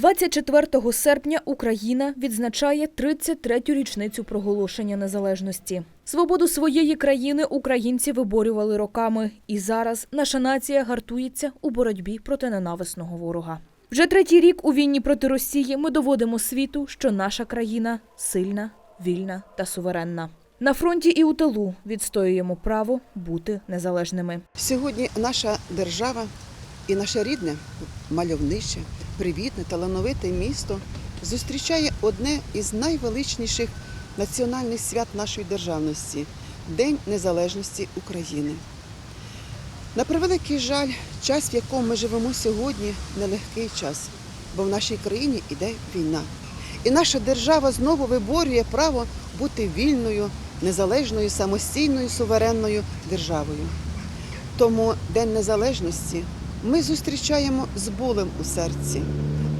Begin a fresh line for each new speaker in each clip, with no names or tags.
24 серпня Україна відзначає 33-ю річницю проголошення незалежності. Свободу своєї країни українці виборювали роками, і зараз наша нація гартується у боротьбі проти ненависного ворога. Вже третій рік у війні проти Росії ми доводимо світу, що наша країна сильна, вільна та суверенна. На фронті і у тилу відстоюємо право бути незалежними.
Сьогодні наша держава і наше рідне, мальовниче, привітне, талановите місто зустрічає одне із найвеличніших національних свят нашої державності День Незалежності України. На превеликий жаль, час, в якому ми живемо сьогодні, нелегкий час, бо в нашій країні йде війна. І наша держава знову виборює право бути вільною, незалежною, самостійною, суверенною державою. Тому День Незалежності ми зустрічаємо з болем у серці,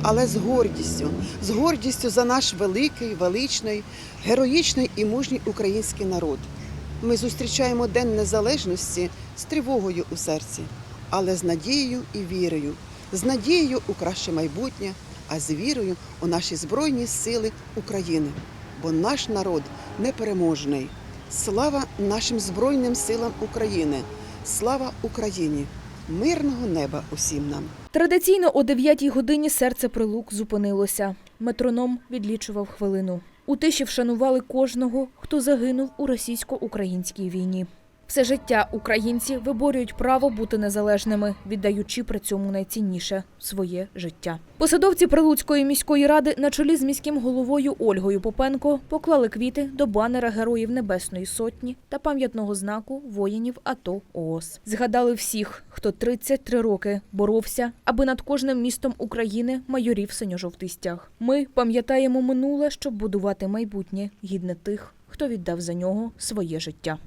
але з гордістю, з гордістю за наш великий, величний, героїчний і мужній український народ. Ми зустрічаємо День Незалежності з тривогою у серці, але з надією і вірою, з надією у краще майбутнє, а з вірою у наші Збройні Сили України. Бо наш народ непереможний. Слава нашим Збройним силам України! Слава Україні! Мирного неба усім нам!
Традиційно о 9 годині серце прилук зупинилося. Метроном відлічував хвилину. У тиші вшанували кожного, хто загинув у російсько-українській війні. Все життя українці виборюють право бути незалежними, віддаючи при цьому найцінніше своє життя. Посадовці Прилуцької міської ради на чолі з міським головою Ольгою Попенко поклали квіти до банера Героїв Небесної Сотні та пам'ятного знаку воїнів АТО ООС. Згадали всіх, хто 33 роки боровся, аби над кожним містом України майорів синьо-жовтий стяг. Ми пам'ятаємо минуле, щоб будувати майбутнє гідне тих, хто віддав за нього своє життя.